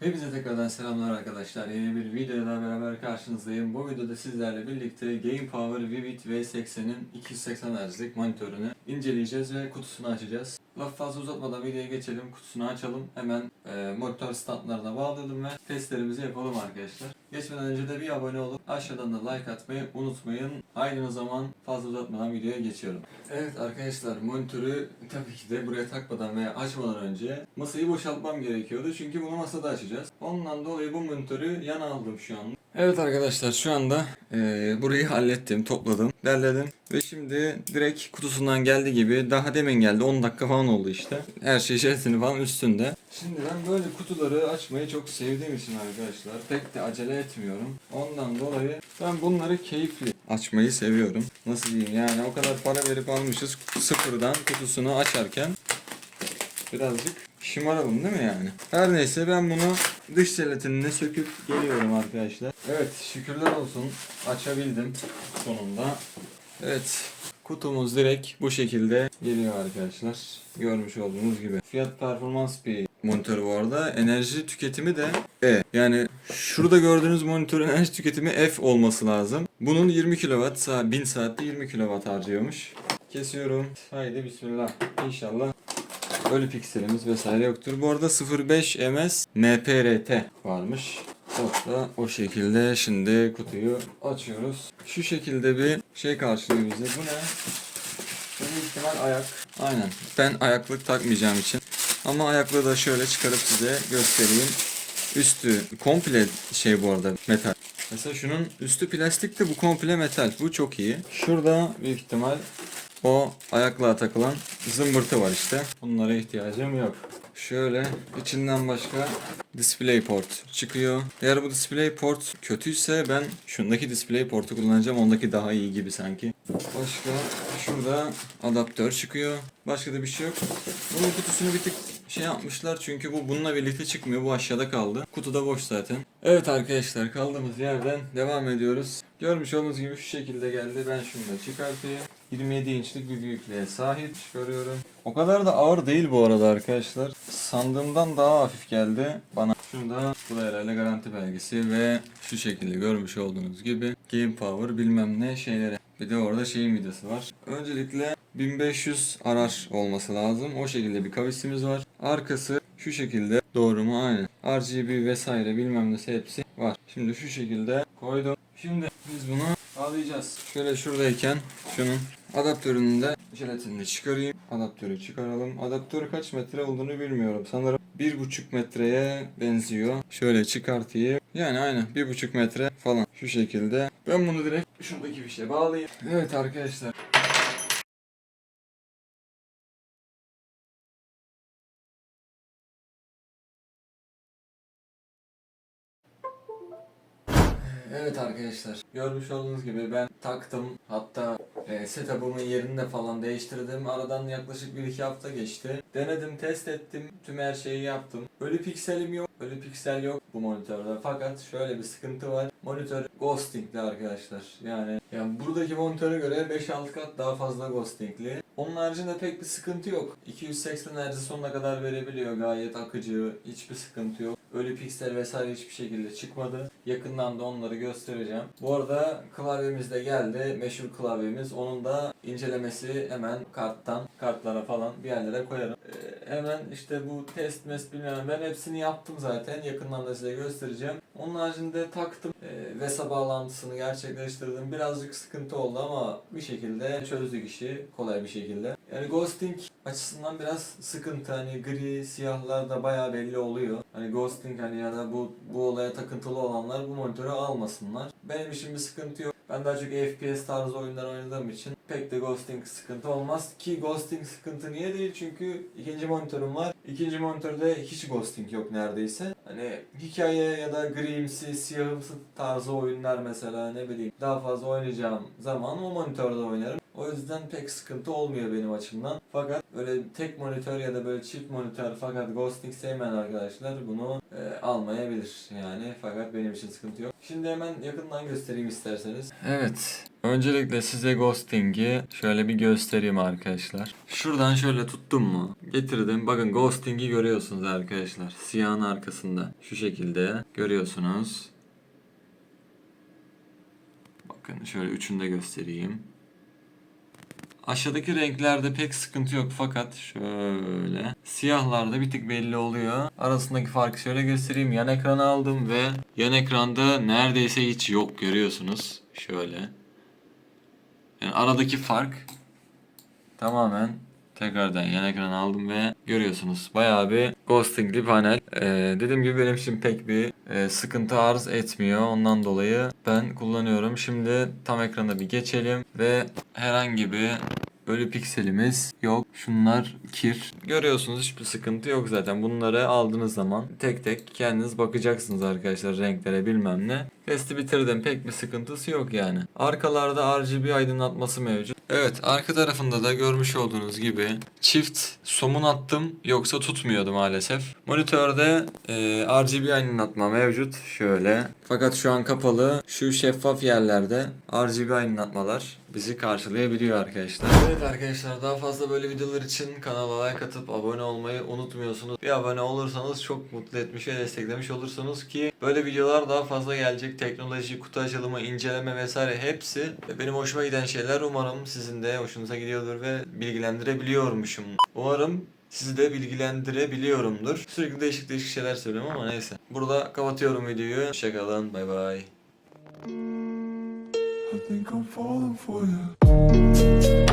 Hepinize tekrardan selamlar arkadaşlar. Yeni bir videoda beraber karşınızdayım. Bu videoda sizlerle birlikte Game Power Vivid V80'in 280 Hz'lik monitörünü inceleyeceğiz ve kutusunu açacağız. Laf fazla uzatmadan videoya geçelim, kutusunu açalım. Hemen e, monitör standlarına bağlayalım ve testlerimizi yapalım arkadaşlar. Geçmeden önce de bir abone olup aşağıdan da like atmayı unutmayın. Aynı zaman fazla uzatmadan videoya geçiyorum. Evet arkadaşlar monitörü tabii ki de buraya takmadan veya açmadan önce masayı boşaltmam gerekiyordu. Çünkü bunu masada açacağız. Ondan dolayı bu monitörü yana aldım şu an. Evet arkadaşlar şu anda eee, burayı hallettim, topladım, derledim. Ve şimdi direkt kutusundan geldiği gibi daha demin geldi 10 dakika falan oldu işte. Her şey jelatini falan üstünde. Şimdi ben böyle kutuları açmayı çok sevdiğim için arkadaşlar pek de acele etmiyorum. Ondan dolayı ben bunları keyifli açmayı seviyorum. Nasıl diyeyim yani o kadar para verip almışız sıfırdan kutusunu açarken birazcık şımaralım değil mi yani? Her neyse ben bunu dış jelatinini söküp geliyorum arkadaşlar. Evet şükürler olsun açabildim sonunda. Evet kutumuz direkt bu şekilde geliyor arkadaşlar. Görmüş olduğunuz gibi. Fiyat performans bir monitör bu arada. Enerji tüketimi de E. Yani şurada gördüğünüz monitörün enerji tüketimi F olması lazım. Bunun 20 kW, saat 1000 saatte 20 kW harcıyormuş. Kesiyorum. Haydi bismillah. İnşallah Ölü pikselimiz vesaire yoktur. Bu arada 05 ms MPRT varmış. Da o şekilde şimdi kutuyu açıyoruz. Şu şekilde bir şey karşılıyor bize. Bu ne? Bu ihtimal ayak. Aynen. Ben ayaklık takmayacağım için. Ama ayaklığı da şöyle çıkarıp size göstereyim. Üstü komple şey bu arada metal. Mesela şunun üstü plastik de bu komple metal. Bu çok iyi. Şurada büyük ihtimal o ayaklığa takılan zımbırtı var işte. Bunlara ihtiyacım yok. Şöyle içinden başka display port çıkıyor. Eğer bu display port kötüyse ben şundaki display portu kullanacağım. Ondaki daha iyi gibi sanki. Başka şurada adaptör çıkıyor. Başka da bir şey yok. Bunun kutusunu bir tık şey yapmışlar çünkü bu bununla birlikte çıkmıyor. Bu aşağıda kaldı. Kutu da boş zaten. Evet arkadaşlar kaldığımız yerden devam ediyoruz. Görmüş olduğunuz gibi şu şekilde geldi. Ben şunu da çıkartayım. 27 inçlik bir büyüklüğe sahip çıkarıyorum. O kadar da ağır değil bu arada arkadaşlar. Sandığımdan daha hafif geldi bana. Şurada bu da herhalde garanti belgesi ve şu şekilde görmüş olduğunuz gibi Game Power bilmem ne şeyleri. Bir de orada şeyin vidası var. Öncelikle 1500 arar olması lazım. O şekilde bir kavisimiz var. Arkası şu şekilde doğru mu? Aynen. RGB vesaire bilmem nesi hepsi var. Şimdi şu şekilde koydum. Şimdi biz bunu bağlayacağız. Şöyle şuradayken şunun adaptörünü de jelatinini çıkarayım. Adaptörü çıkaralım. Adaptörü kaç metre olduğunu bilmiyorum. Sanırım 1,5 metreye benziyor. Şöyle çıkartayım. Yani aynen 1,5 metre falan şu şekilde. Ben bunu direkt şuradaki bir şeye bağlayayım. Evet arkadaşlar. Evet arkadaşlar görmüş olduğunuz gibi ben taktım. Hatta e, setup'ımın yerini de falan değiştirdim. Aradan yaklaşık 1-2 hafta geçti. Denedim test ettim. Tüm her şeyi yaptım. Ölü pikselim yok ölü piksel yok bu monitörde. Fakat şöyle bir sıkıntı var monitör ghostingli arkadaşlar yani yani buradaki monitöre göre 5-6 kat daha fazla ghostingli onun haricinde pek bir sıkıntı yok 280 Hz sonuna kadar verebiliyor gayet akıcı hiçbir sıkıntı yok ölü piksel vesaire hiçbir şekilde çıkmadı yakından da onları göstereceğim. Bu arada klavyemiz de geldi. Meşhur klavyemiz. Onun da incelemesi hemen karttan, kartlara falan bir yerlere koyarım. Ee, hemen işte bu test mes bilmem ben hepsini yaptım zaten. Yakından da size göstereceğim. Onun haricinde taktım. Ee, VESA bağlantısını gerçekleştirdim. Birazcık sıkıntı oldu ama bir şekilde çözdük işi kolay bir şekilde. Yani ghosting açısından biraz sıkıntı. Hani gri, siyahlar da bayağı belli oluyor. Hani ghosting hani ya da bu bu olaya takıntılı olanlar bu monitörü almasınlar. Benim için bir sıkıntı yok. Ben daha çok FPS tarzı oyunlar oynadığım için pek de ghosting sıkıntı olmaz. Ki ghosting sıkıntı niye değil? Çünkü ikinci monitörüm var. İkinci monitörde hiç ghosting yok neredeyse. Hani hikaye ya da grimsi, siyahımsı tarzı oyunlar mesela ne bileyim daha fazla oynayacağım zaman o monitörde oynarım. O yüzden pek sıkıntı olmuyor benim açımdan. Fakat böyle tek monitör ya da böyle çift monitör fakat ghosting sevmeyen arkadaşlar bunu e, almayabilir yani. Fakat benim için sıkıntı yok. Şimdi hemen yakından göstereyim isterseniz. Evet. Öncelikle size ghosting'i şöyle bir göstereyim arkadaşlar. Şuradan şöyle tuttum mu? Getirdim. Bakın ghosting'i görüyorsunuz arkadaşlar. Siyahın arkasında. Şu şekilde görüyorsunuz. Bakın şöyle üçünü de göstereyim. Aşağıdaki renklerde pek sıkıntı yok fakat şöyle siyahlarda bir tık belli oluyor. Arasındaki farkı şöyle göstereyim. Yan ekranı aldım ve yan ekranda neredeyse hiç yok görüyorsunuz. Şöyle. Yani aradaki fark tamamen tekrardan yan ekran aldım ve görüyorsunuz bayağı bir ghostingli panel. Ee, dediğim gibi benim için pek bir e, sıkıntı arz etmiyor. Ondan dolayı ben kullanıyorum. Şimdi tam ekrana bir geçelim ve herhangi bir ölü pikselimiz yok. Şunlar kir. Görüyorsunuz hiçbir sıkıntı yok zaten. Bunları aldığınız zaman tek tek kendiniz bakacaksınız arkadaşlar renklere bilmem ne. Testi bitirdim. Pek bir sıkıntısı yok yani. Arkalarda RGB aydınlatması mevcut. Evet arka tarafında da görmüş olduğunuz gibi çift somun attım yoksa tutmuyordu maalesef. Monitörde e, RGB aydınlatma mevcut şöyle. Fakat şu an kapalı. Şu şeffaf yerlerde RGB aydınlatmalar bizi karşılayabiliyor arkadaşlar. Evet arkadaşlar daha fazla böyle videolar için kanala like atıp abone olmayı unutmuyorsunuz. Bir abone olursanız çok mutlu etmiş ve desteklemiş olursunuz ki böyle videolar daha fazla gelecek. Teknoloji, kutu açılımı, inceleme vesaire hepsi benim hoşuma giden şeyler. Umarım sizin de hoşunuza gidiyordur ve bilgilendirebiliyormuşum. Umarım sizi de bilgilendirebiliyorumdur. Sürekli değişik değişik şeyler söylüyorum ama neyse. Burada kapatıyorum videoyu. Hoşçakalın. Bay bay. I think I'm falling for you.